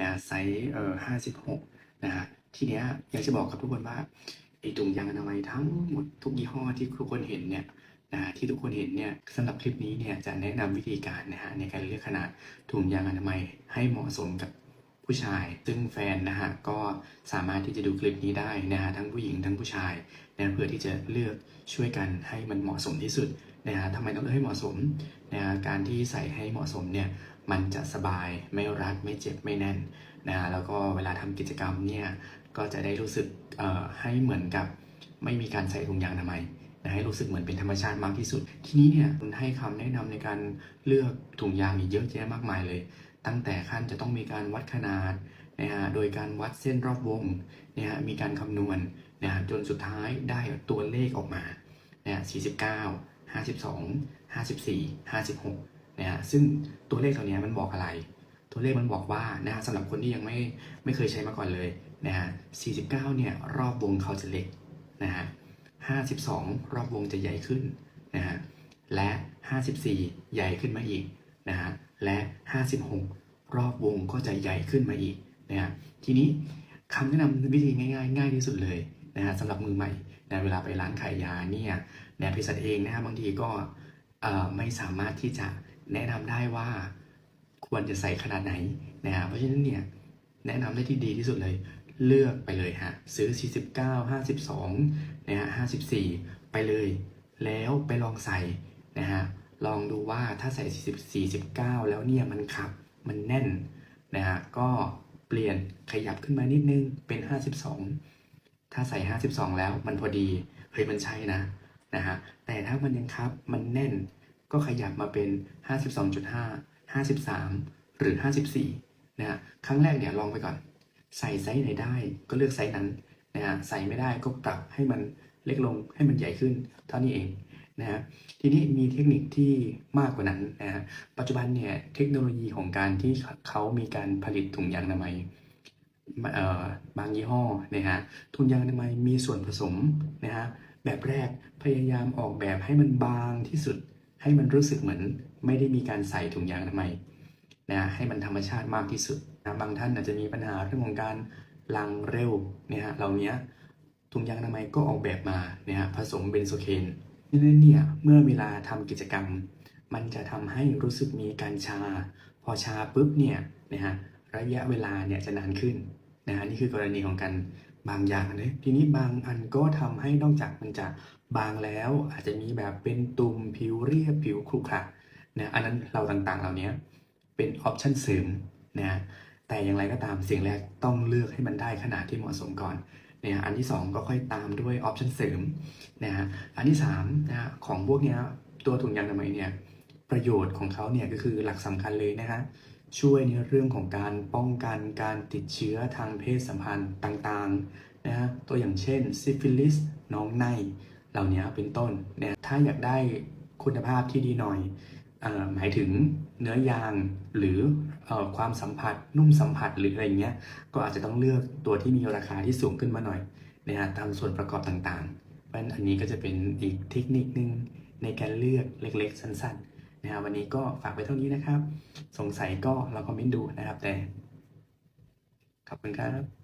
นะไซส์เอ่อห้าสิบหกนะฮะทีเนี้ยอยากจะบอกกับทุกคนว่าไอ้ถุงยางอนามัยทั้งหมดทุกยี่ห้อที่ทุกคนเห็นเนี่ยนะที่ทุกคนเห็นเนี่ยสำหรับคลิปนี้เนี่ยจะแนะนำวิธีการนะฮะในการเลือกขนาดถุงยางอนามัยให้เหมาะสมกับ ผู้ชาย ซึ่งแฟนนะฮะก็สามารถที่จะดูคลิปนี้ได้นะฮะทั้งผู้หญิงทั้งผู้ชายนะเพื่อที่จะเลือกช่วยกันให้มันเหมาะสมที่สุดนะฮะทำไมต้องเลือกให้เหมาะสมนะฮะการที่ใส่ให้เหมาะสมเนี่ยมันจะสบายไม่รัดไม่เจ็บไม่แน่นนะฮะแล้วก็เวลาทำกิจกรรมเนี่ยก็จะได้รู้สึกให้เหมือนกับไม่มีการใส่ถุงยางอนามัย นะให้รู้สึกเหมือนเป็นธรรมชาติมากที่สุด ทีนี้เนี่ยมันให้คำแนะนำในการเลือกถุงยามีเยอะแยะมากมายเลย ตั้งแต่ขั้นจะต้องมีการวัดขนาดนะฮะโดยการวัดเส้นรอบวงนะฮะมีการคำนวณนะฮะจนสุดท้ายได้ตัวเลขออกมานะฮะ49 52 54 56นะฮะซึ่งตัวเลขตัวเนี้มันบอกอะไร ตัวเลขมันบอกว่านะฮะสำหรับคนที่ยังไม่ไม่เคยใช้มาก่อนเลยนะฮะ49เนี่ยรอบวงเขาจะเล็กนะฮะ 52 รอบวงจะใหญ่ขึ้นนะฮะและ 54 ใหญ่ขึ้นมาอีกนะฮะและ 56 รอบวงก็จะใหญ่ขึ้นมาอีกนะฮะทีนี้คำแนะนำวิธีง่ายๆ ง่ายที่สุดเลยนะฮะสำหรับมือใหม่นะเวลาไปร้านขายยาเนี่ยนะเภสัชเองนะฮะบางทีก็ไม่สามารถที่จะแนะนำได้ว่าควรจะใส่ขนาดไหนนะฮะเพราะฉะนั้นเนี่ยแนะนำได้ที่ดีที่สุดเลย เลือกไปเลยฮะซื้อ 49 52นะฮะ54 ไปเลย แล้วไปลองใส่นะฮะลองดูว่าถ้าใส่ 40 49 แล้วเนี่ยมันขับมันแน่นนะฮะก็เปลี่ยนขยับขึ้นมานิดนึงเป็น 52 ถ้าใส่ 52 แล้วมันพอดีเฮ้ยมันใช่นะนะฮะแต่ถ้ามันยังครับมันแน่นก็ขยับมาเป็น 52.5 53 หรือ 54นะฮะครั้งแรกเนี่ยลองไปก่อน ใส่ไซส์ไหนได้ก็เลือกไซส์นั้นนะฮะใส่ไม่ได้ก็ปรับให้มันเล็กลงให้มันใหญ่ขึ้นเท่านี้เองนะฮะทีนี้มีเทคนิคที่มากกว่านั้นนะฮะปัจจุบันเนี่ยเทคโนโลยีของการที่เขามีการผลิตถุงยางอนามัยบางยี่ห้อนะฮะถุงยางอนามัยมีส่วนผสมนะฮะแบบแรกพยายามออกแบบให้มันบางที่สุด ให้มันรู้สึกเหมือน ไม่ได้มีการใส่ถุงยางอนามัย นะให้มันธรรมชาติมากที่สุดนะบางท่านอาจจะมีปัญหาเรื่องของการลังเร็วเนี่ยฮะเหล่านี้ถุงยางอนามัยก็ออกแบบมาเนี่ยฮะผสมเบนโซเคนนั้นเนี่ยเมื่อเวลาทำกิจกรรม มันจะทำให้รู้สึกมีการชา พอชาปุ๊บเนี่ยนะฮะระยะเวลาเนี่ยจะนานขึ้นนะฮะนี่คือกรณีของการบางอย่างนะทีนี้บางอันก็ทำให้นอกจากมันจะบางแล้วอาจจะมีแบบเป็นตุ่มผิวเรียบผิวครุขระนะอันนั้นเราต่างๆ เหล่านี้ เป็นออปชันเสริมนะฮะแต่อย่างไรก็ตามเสิ่งแรกต้องเลือกให้มันได้ขนาดที่เหมาะสมก่อนนะฮะอันที่ 2 ก็ค่อยตามด้วยออปชันเสริมนะฮะอันที่3นะฮะของพวกเนี้ยตัวถุงยางอนามัยเนี่ยประโยชน์ของเขาเนี่ยก็คือหลักสำคัญเลยนะฮะช่วยในเรื่องของการป้องกันการติดเชื้อทางเพศสัมพันธ์ต่างๆนะฮะตัวอย่างเช่นซิฟิลิสน้องในเหล่านี้เป็นต้นเนี่ยถ้าอยากได้คุณภาพที่ดีหน่อย หมายถึงเนื้อยางหรือออความสัมผัสนุ่มสัมผัสหรืออะไรเงี้ยก็อาจจะต้องเลือกตัวที่มีราคาที่สูงขึ้นมาหน่อยนะฮะตามส่วนประกอบต่างๆ เพราะฉะนั้นอันนี้ก็จะเป็นอีกเทคนิคนึงในการเลือกเล็กๆ สั้นๆนะฮะวันนี้ก็ฝากไปเท่านี้นะครับ สงสัยก็เราคอมเมนต์ดูนะครับแต่ขอบคุณครับ